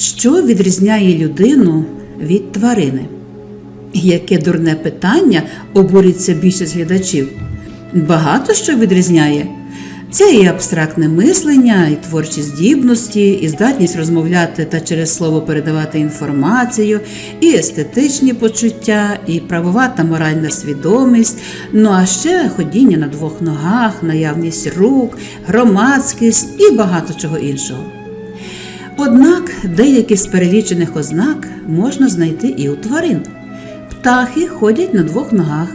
Що відрізняє людину від тварини? Яке дурне питання обурюється більшість глядачів? Багато що відрізняє. Це і абстрактне мислення, і творчі здібності, і здатність розмовляти та через слово передавати інформацію, і естетичні почуття, і правова та моральна свідомість, ну а ще ходіння на двох ногах, наявність рук, громадськість і багато чого іншого. Однак деякі з перелічених ознак можна знайти і у тварин. Птахи ходять на двох ногах.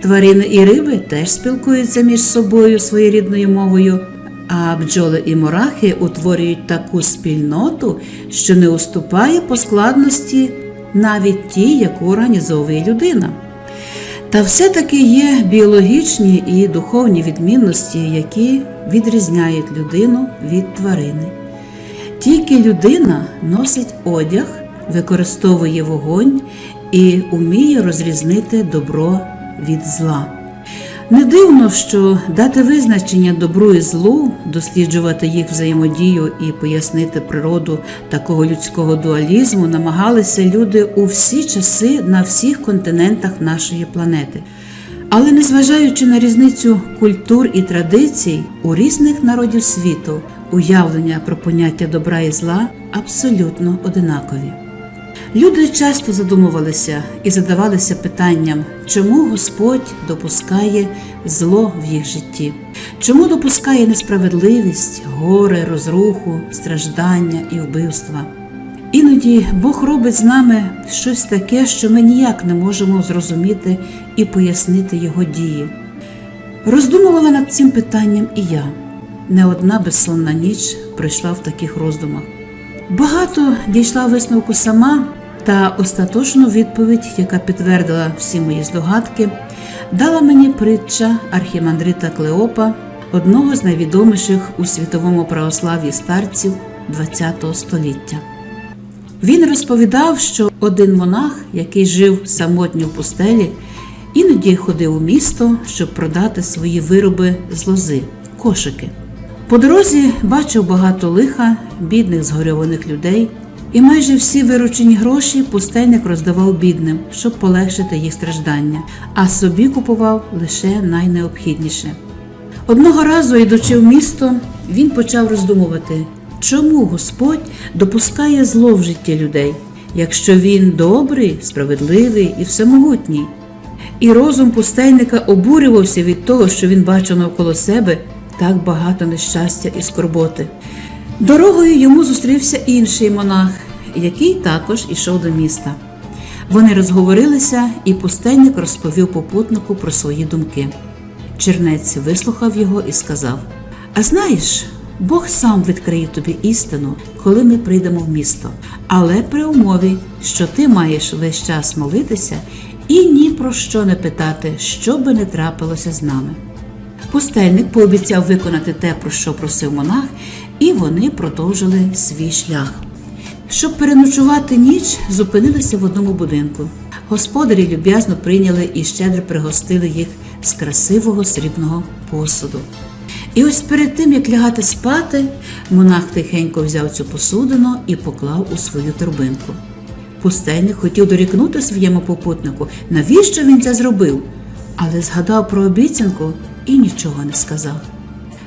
Тварини і риби теж спілкуються між собою своєрідною мовою, а бджоли і мурахи утворюють таку спільноту, що не уступає по складності навіть тій, яку організовує людина. Та все-таки є біологічні і духовні відмінності, які відрізняють людину від тварини. Тільки людина носить одяг, використовує вогонь і уміє розрізнити добро від зла. Не дивно, що дати визначення добру і злу, досліджувати їх взаємодію і пояснити природу такого людського дуалізму намагалися люди у всі часи на всіх континентах нашої планети. Але незважаючи на різницю культур і традицій, у різних народів світу уявлення про поняття добра і зла абсолютно одинакові. Люди часто задумувалися і задавалися питанням, чому Господь допускає зло в їх житті, чому допускає несправедливість, горе, розруху, страждання і вбивства. Іноді Бог робить з нами щось таке, що ми ніяк не можемо зрозуміти і пояснити Його дії. Роздумувала над цим питанням і я. Не одна безсонна ніч пройшла в таких роздумах. Багато дійшла висновку сама, та остаточну відповідь, яка підтвердила всі мої здогадки, дала мені притча архімандрита Клеопа, одного з найвідоміших у світовому православ'ї старців ХХ століття. Він розповідав, що один монах, який жив самотньо в пустелі, іноді ходив у місто, щоб продати свої вироби з лози, кошики. По дорозі бачив багато лиха, бідних згорьованих людей, і майже всі виручені гроші пустельник роздавав бідним, щоб полегшити їх страждання, а собі купував лише найнеобхідніше. Одного разу, йдучи в місто, він почав роздумувати, чому Господь допускає зло в житті людей, якщо він добрий, справедливий і всемогутній. І розум пустельника обурювався від того, що він бачив навколо себе так багато нещастя і скорботи. Дорогою йому зустрівся інший монах, який також ішов до міста. Вони розговорилися, і пустельник розповів попутнику про свої думки. Чернець вислухав його і сказав: А знаєш, Бог сам відкриє тобі істину, коли ми прийдемо в місто, але при умові, що ти маєш весь час молитися і ні про що не питати, що би не трапилося з нами. Пустельник пообіцяв виконати те, про що просив монах, і вони продовжили свій шлях. Щоб переночувати ніч, зупинилися в одному будинку. Господарі люб'язно прийняли і щедро пригостили їх з красивого срібного посуду. І ось перед тим, як лягати спати, монах тихенько взяв цю посудину і поклав у свою торбинку. Пустельник хотів дорікнути своєму попутнику, навіщо він це зробив, але згадав про обіцянку і нічого не сказав.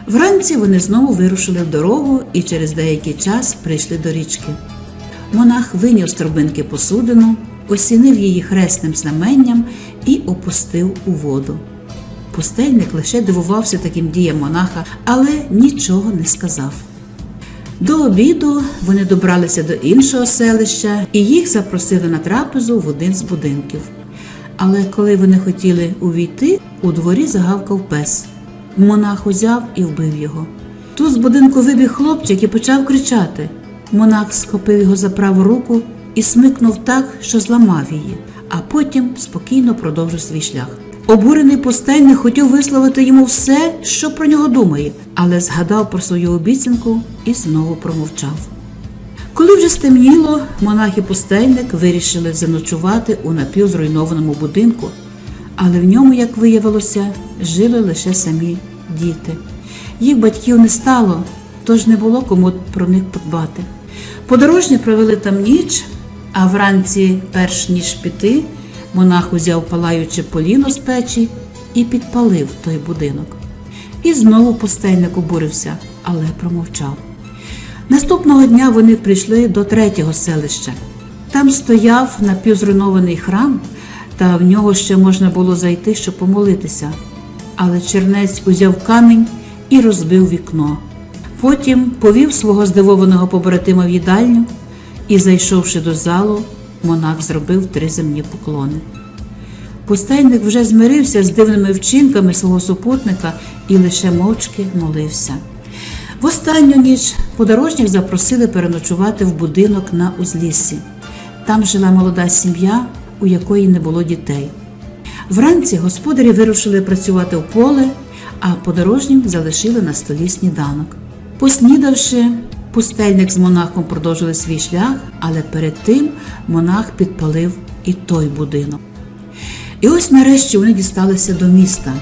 Вранці вони знову вирушили в дорогу і через деякий час прийшли до річки. Монах виняв з торбинки посудину, осінив її хресним знаменням і опустив у воду. Пустельник лише дивувався таким діям монаха, але нічого не сказав. До обіду вони добралися до іншого селища і їх запросили на трапезу в один з будинків. Але коли вони хотіли увійти, у дворі загавкав пес. Монах узяв і вбив його. Тут з будинку вибіг хлопчик і почав кричати. Монах схопив його за праву руку і смикнув так, що зламав її, а потім спокійно продовжив свій шлях. Обурений пустельник хотів висловити йому все, що про нього думає, але згадав про свою обіцянку і знову промовчав. Коли вже стемніло, монах і пустельник вирішили заночувати у напівзруйнованому будинку, але в ньому, як виявилося, жили лише самі діти. Їх батьків не стало, тож не було кому про них подбати. Подорожні провели там ніч, а вранці, перш ніж піти, монах узяв палаюче поліно з печі і підпалив той будинок. І знову пустельник обурився, але промовчав. Наступного дня вони прийшли до третього селища. Там стояв напівзруйнований храм, та в нього ще можна було зайти, щоб помолитися. Але чернець узяв камінь і розбив вікно. Потім повів свого здивованого побратима в їдальню і, зайшовши до залу, монах зробив три земні поклони. Пустельник вже змирився з дивними вчинками свого супутника і лише мовчки молився. В останню ніч подорожніх запросили переночувати в будинок на узліссі. Там жила молода сім'я, у якої не було дітей. Вранці господарі вирушили працювати в поле, а подорожнім залишили на столі сніданок. Поснідавши, пустельник з монахом продовжили свій шлях, але перед тим монах підпалив і той будинок. І ось нарешті вони дісталися до міста.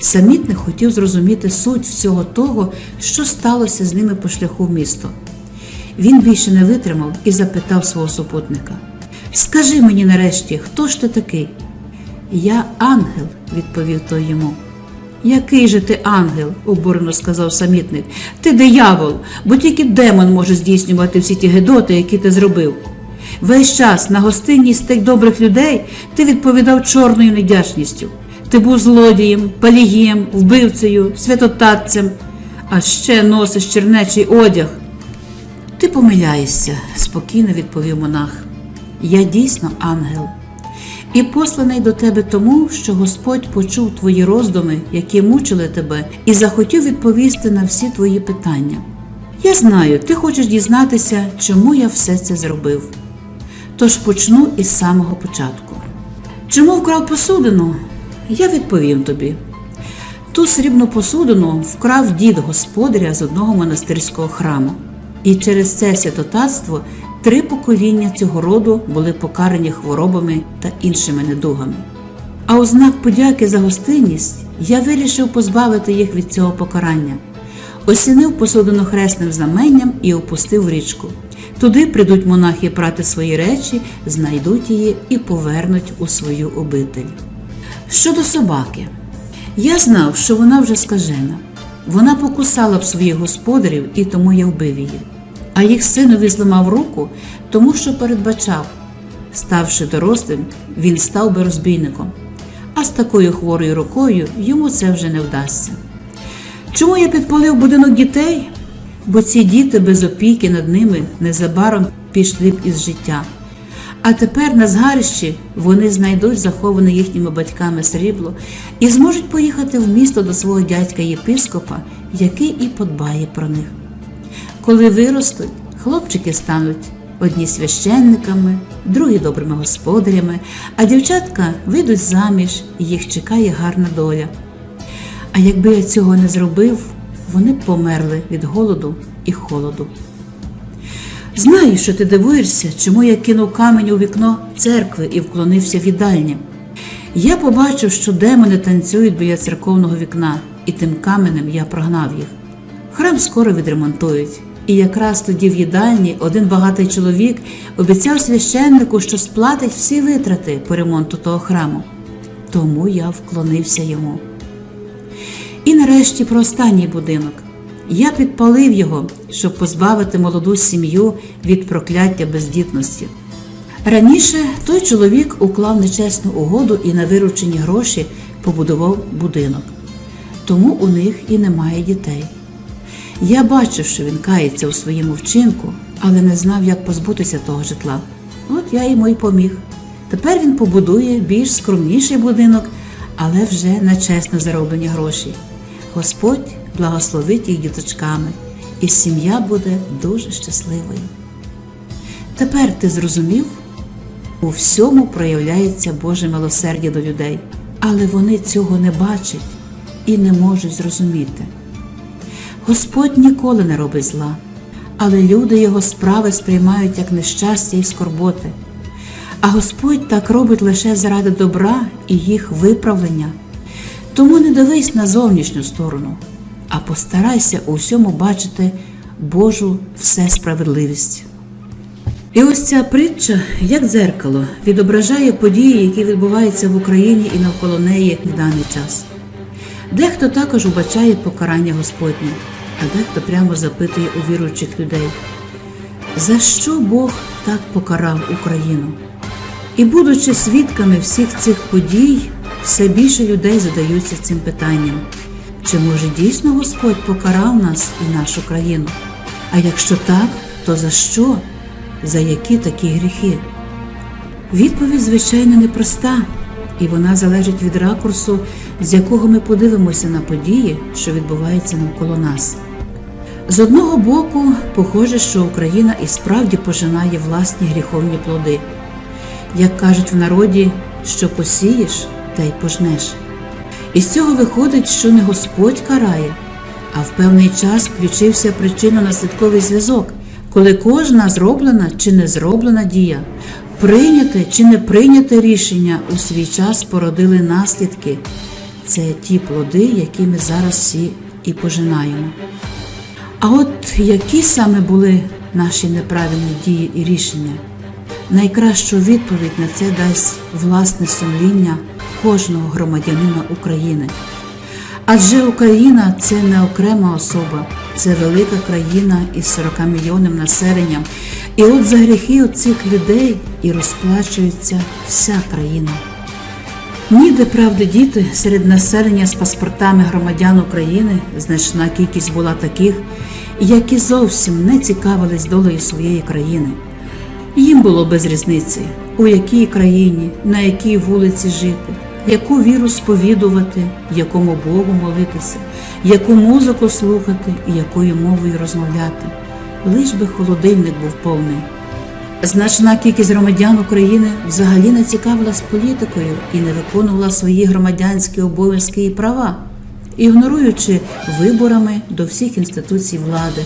Самітник хотів зрозуміти суть всього того, що сталося з ними по шляху в місто. Він більше не витримав і запитав свого супутника: Скажи мені нарешті, хто ж ти такий? Я ангел, відповів той йому. Який же ти ангел? обурено сказав самітник. Ти диявол, бо тільки демон може здійснювати всі ті гедоти, які ти зробив. Весь час на гостинність тих добрих людей ти відповідав чорною недячністю. Ти був злодієм, палієм, вбивцею, святотатцем, а ще носиш чернечий одяг. Ти помиляєшся, спокійно відповів монах. Я дійсно ангел. І посланий до тебе тому, що Господь почув твої роздуми, які мучили тебе, і захотів відповісти на всі твої питання. Я знаю, ти хочеш дізнатися, чому я все це зробив. Тож почну із самого початку. Чому вкрав посудину? Я відповім тобі. Ту срібну посудину вкрав дід господаря з одного монастирського храму, і через це святотатство три покоління цього роду були покарані хворобами та іншими недугами. А у знак подяки за гостинність я вирішив позбавити їх від цього покарання, осінив посудину хресним знаменням і опустив річку. Туди прийдуть монахи прати свої речі, знайдуть її і повернуть у свою обитель. Щодо собаки, я знав, що вона вже скажена. Вона покусала б своїх господарів і тому я вбив її. А їх синові зламав руку, тому що передбачав, ставши дорослим, він став би розбійником. А з такою хворою рукою йому це вже не вдасться. Чому я підпалив будинок дітей? Бо ці діти без опіки над ними незабаром пішли б із життя. А тепер на згарищі вони знайдуть заховане їхніми батьками срібло і зможуть поїхати в місто до свого дядька єпископа, який і подбає про них. Коли виростуть, хлопчики стануть одні священниками, другі добрими господарями, а дівчатка вийдуть заміж і їх чекає гарна доля. А якби я цього не зробив, вони б померли від голоду і холоду. Знаю, що ти дивуєшся, чому я кинув камінь у вікно церкви і вклонився в їдальні. Я побачив, що демони танцюють біля церковного вікна, і тим каменем я прогнав їх. Храм скоро відремонтують, і якраз тоді в їдальні один багатий чоловік обіцяв священнику, що сплатить всі витрати по ремонту того храму. Тому я вклонився йому. І нарешті про останній будинок. Я підпалив його, щоб позбавити молоду сім'ю від прокляття бездітності. Раніше той чоловік уклав нечесну угоду і на виручені гроші побудував будинок, тому у них і немає дітей. Я бачив, що він кається у своєму вчинку, але не знав, як позбутися того житла. От я йому й поміг. Тепер він побудує більш скромніший будинок, але вже на чесно зароблені гроші. Господь благословить їх діточками, і сім'я буде дуже щасливою. Тепер ти зрозумів, у всьому проявляється Боже милосердя до людей, але вони цього не бачать і не можуть зрозуміти. Господь ніколи не робить зла, але люди його справи сприймають як нещастя і скорботи. А Господь так робить лише заради добра і їх виправлення. Тому не дивись на зовнішню сторону, а постарайся у всьому бачити Божу всесправедливість. І ось ця притча, як дзеркало, відображає події, які відбуваються в Україні і навколо неї в даний час. Дехто також вбачає покарання Господнє, а дехто прямо запитує у віруючих людей, за що Бог так покарав Україну? І, будучи свідками всіх цих подій, все більше людей задаються цим питанням: чи може дійсно Господь покарав нас і нашу країну? А якщо так, то за що? За які такі гріхи? Відповідь, звичайно, непроста, і вона залежить від ракурсу, з якого ми подивимося на події, що відбуваються навколо нас. З одного боку, похоже, що Україна і справді пожинає власні гріховні плоди. Як кажуть в народі, що посієш, те й пожнеш. І з цього виходить, що не Господь карає, а в певний час включився причинно-наслідковий зв'язок, коли кожна зроблена чи не зроблена дія, прийняте чи не прийняте рішення у свій час породили наслідки. Це ті плоди, які ми зараз всі і пожинаємо. А от які саме були наші неправильні дії і рішення? Найкращу відповідь на це дасть власне сумління кожного громадянина України. Адже Україна це не окрема особа, це велика країна із 40 мільйонним населенням. І от за гріхи цих людей і розплачується вся країна. Ніде правди діти серед населення з паспортами громадян України значна кількість була таких, які зовсім не цікавились долею своєї країни. Їм було без різниці, у якій країні, на якій вулиці жити, яку віру сповідувати, якому Богу молитися, яку музику слухати і якою мовою розмовляти. Лиш би холодильник був повний. Значна кількість громадян України взагалі не цікавилась політикою і не виконувала свої громадянські обов'язки і права, ігноруючи виборами до всіх інституцій влади,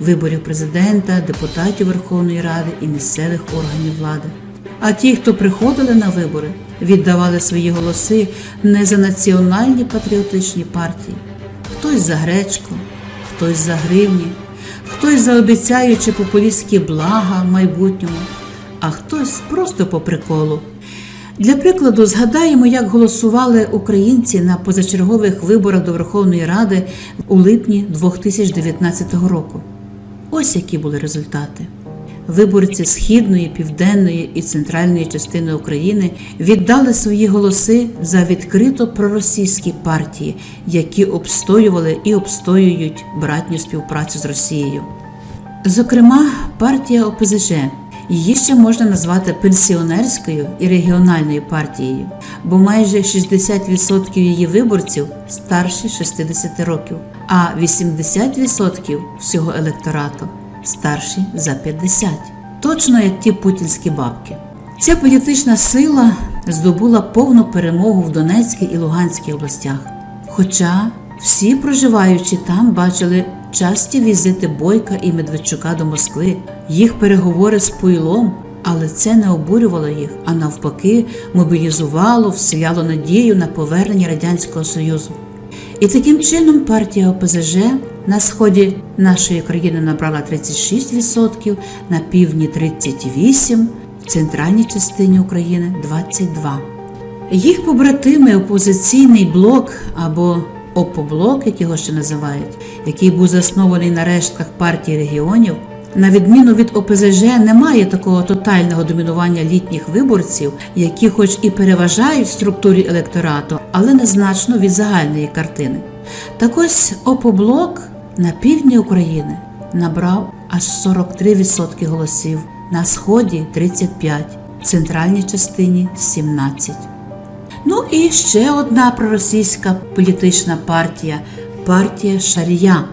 виборів президента, депутатів Верховної Ради і місцевих органів влади. А ті, хто приходили на вибори, віддавали свої голоси не за національні патріотичні партії, хтось за гречку, хтось за гривні, хтось за обіцяючи популістські блага в майбутньому, а хтось просто по приколу. Для прикладу, згадаємо, як голосували українці на позачергових виборах до Верховної Ради у липні 2019 року. Ось які були результати. Виборці східної, південної і центральної частини України віддали свої голоси за відкрито проросійські партії, які обстоювали і обстоюють братню співпрацю з Росією. Зокрема, партія ОПЗЖ. Її ще можна назвати пенсіонерською і регіональною партією, бо майже 60% її виборців старші 60 років, а 80% всього електорату старші за 50. Точно як ті путінські бабки. Ця політична сила здобула повну перемогу в Донецькій і Луганській областях. Хоча всі проживаючи там бачили часті візити Бойка і Медведчука до Москви, їх переговори з Пуйлом, але це не обурювало їх, а навпаки, мобілізувало, вселяло надію на повернення Радянського Союзу. І таким чином партія ОПЗЖ на сході нашої країни набрала 36%, на півдні 38%, в центральній частині України 22%. Їх побратими опозиційний блок або ОПОБЛОК, як його ще називають, який був заснований на рештках партії регіонів, на відміну від ОПЗЖ, немає такого тотального домінування літніх виборців, які, хоч і переважають в структурі електорату, але незначно від загальної картини. Так ось ОПОБЛОК на півдні України набрав аж 43% голосів, на сході 35%, в центральній частині 17%. Ну і ще одна проросійська політична партія партія Шарія.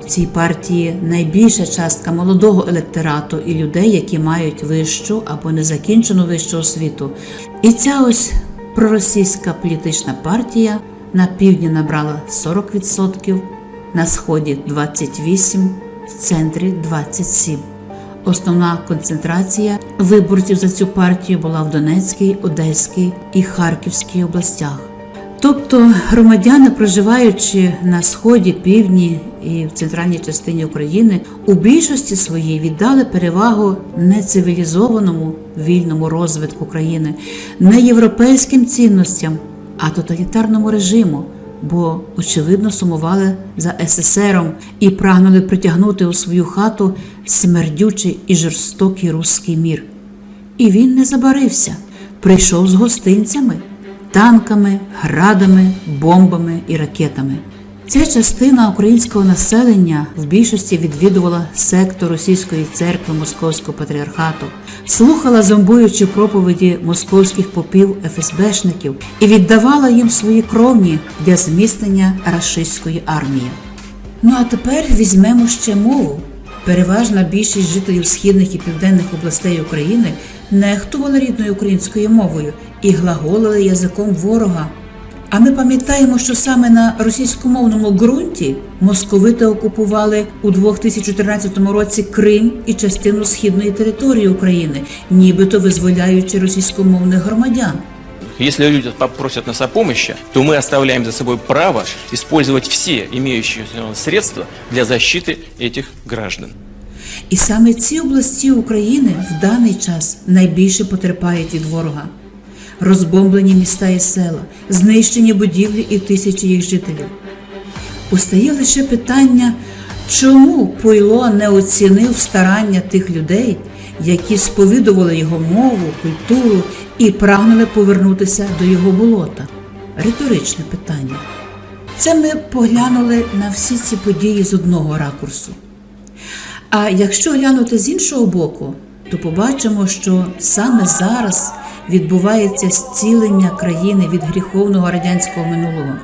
В цій партії найбільша частка молодого електорату і людей, які мають вищу або незакінчену вищу освіту. І ця ось проросійська політична партія на півдні набрала 40%, на сході 28%, в центрі 27%. Основна концентрація виборців за цю партію була в Донецькій, Одеській і Харківській областях. Тобто громадяни, проживаючи на сході, півдні і в центральній частині України, у більшості своїй віддали перевагу не цивілізованому вільному розвитку країни, не європейським цінностям, а тоталітарному режиму, бо очевидно сумували за СССРом і прагнули притягнути у свою хату смердючий і жорстокий руський мір. І він не забарився, прийшов з гостинцями, танками, градами, бомбами і ракетами. Ця частина українського населення в більшості відвідувала сектор російської церкви Московського патріархату, слухала зомбуючі проповіді московських попів ФСБшників і віддавала їм свої кровні для зміцнення рашистської армії. Ну а тепер візьмемо ще мову. Переважна більшість жителів східних і південних областей України нехтували рідною українською мовою і глаголили язиком ворога. А ми пам'ятаємо, що саме на російськомовному ґрунті московити окупували у 2014 році Крим і частину східної території України, нібито визволяючи російськомовних громадян. Если люди попросят нас о помощи, то мы оставляем за собой право использовать все имеющиеся средства для защиты этих граждан. І саме ці області України в даний час найбільше потерпають від ворога. Розбомблені міста і села, знищені будівлі і тисячі їх жителів. Постає лише питання, чому Пуйло не оцінив старання тих людей, які сповідували його мову, культуру і прагнули повернутися до його болота. Риторичне питання. Це ми поглянули на всі ці події з одного ракурсу. А якщо глянути з іншого боку, то побачимо, що саме зараз відбувається зцілення країни від гріховного радянського минулого.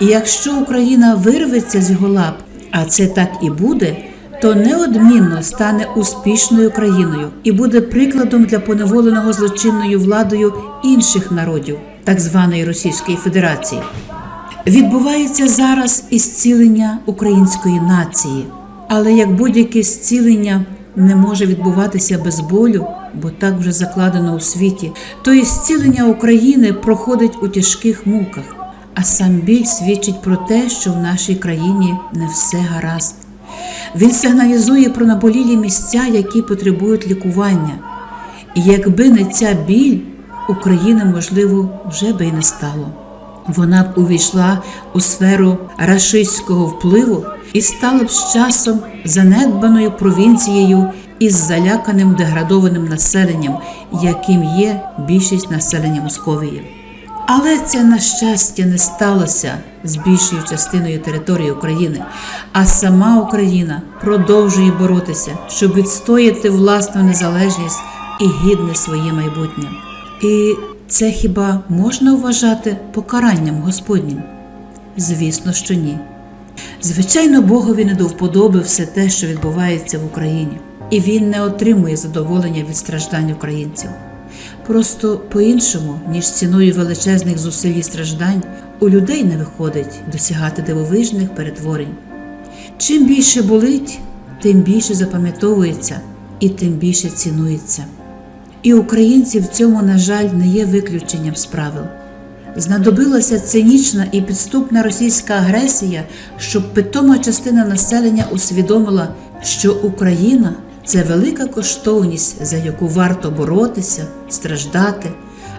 І якщо Україна вирветься з його лап, а це так і буде, то неодмінно стане успішною країною і буде прикладом для поневоленого злочинною владою інших народів, так званої Російської Федерації. Відбувається зараз і зцілення української нації, але як будь-яке зцілення не може відбуватися без болю, бо так вже закладено у світі, то і зцілення України проходить у тяжких муках, а сам біль свідчить про те, що в нашій країні не все гаразд. Він сигналізує про наболілі місця, які потребують лікування. І якби не ця біль, України, можливо, вже би й не стало. Вона б увійшла у сферу рашистського впливу і стала б з часом занедбаною провінцією із заляканим деградованим населенням, яким є більшість населення Московії. Але це, на щастя, не сталося з більшою частиною території України, а сама Україна продовжує боротися, щоб відстояти власну незалежність і гідне своє майбутнє. І це хіба можна вважати покаранням Господнім? Звісно, що ні. Звичайно, Богові не до вподоби все те, що відбувається в Україні, і він не отримує задоволення від страждань українців. Просто по-іншому, ніж ціною величезних зусиль і страждань, у людей не виходить досягати дивовижних перетворень. Чим більше болить, тим більше запам'ятовується і тим більше цінується. І українці в цьому, на жаль, не є виключенням з правил. Знадобилася цинічна і підступна російська агресія, щоб питома частина населення усвідомила, що Україна це велика коштовність, за яку варто боротися, страждати,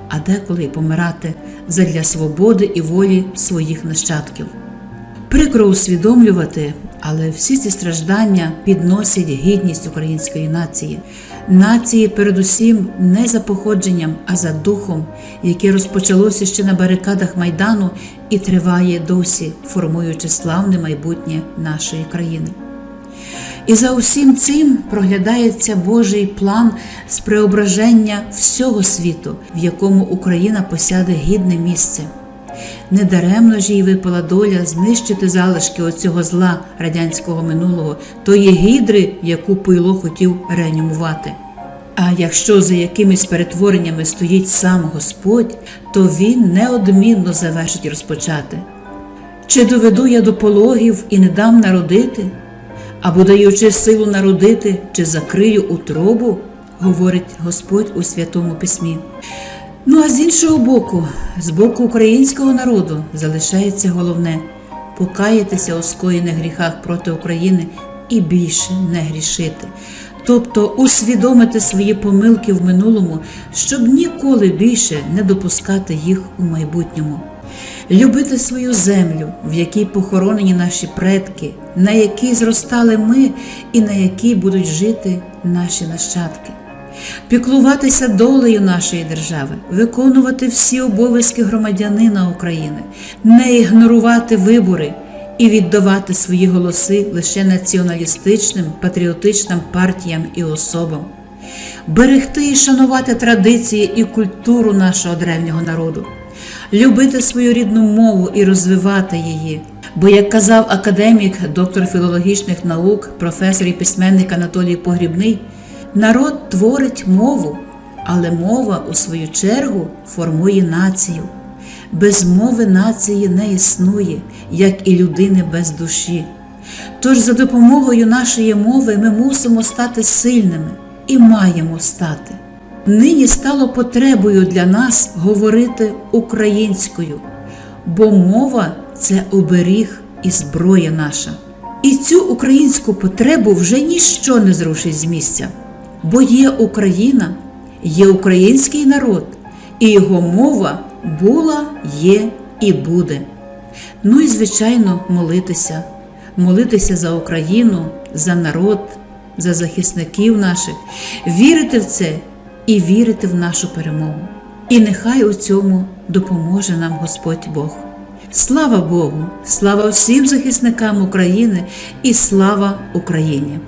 а деколи й помирати задля свободи і волі своїх нащадків. Прикро усвідомлювати, але всі ці страждання підносять гідність української нації, нації, передусім, не за походженням, а за духом, яке розпочалося ще на барикадах Майдану і триває досі, формуючи славне майбутнє нашої країни. І за усім цим проглядається Божий план з преображення всього світу, в якому Україна посяде гідне місце. Недаремно ж їй випала доля знищити залишки оцього зла радянського минулого, тої гідри, яку Пуйло хотів реанімувати. А якщо за якимись перетвореннями стоїть сам Господь, то він неодмінно завершить розпочати. Чи доведу я до пологів і не дам народити? Або даючи силу народити, чи закрию утробу, говорить Господь у Святому Письмі. Ну а з іншого боку, з боку українського народу залишається головне покаятися у скоєних гріхах проти України і більше не грішити. Тобто усвідомити свої помилки в минулому, щоб ніколи більше не допускати їх у майбутньому. Любити свою землю, в якій похоронені наші предки, на якій зростали ми і на якій будуть жити наші нащадки піклуватися долею нашої держави, виконувати всі обов'язки громадянина України, не ігнорувати вибори і віддавати свої голоси лише націоналістичним, патріотичним партіям і особам, берегти і шанувати традиції і культуру нашого древнього народу, любити свою рідну мову і розвивати її. Бо, як казав академік, доктор філологічних наук, професор і письменник Анатолій Погрібний, народ творить мову, але мова, у свою чергу, формує націю. Без мови нації не існує, як і людини без душі. Тож за допомогою нашої мови ми мусимо стати сильними і маємо стати. Нині стало потребою для нас говорити українською, бо мова це оберіг і зброя наша. І цю українську потребу вже ніщо не зрушить з місця, бо є Україна, є український народ, і його мова була, є і буде. Ну і, звичайно, молитися, молитися за Україну, за народ, за захисників наших, вірити в це і вірити в нашу перемогу. І нехай у цьому допоможе нам Господь Бог. Слава Богу, слава всім захисникам України і слава Україні!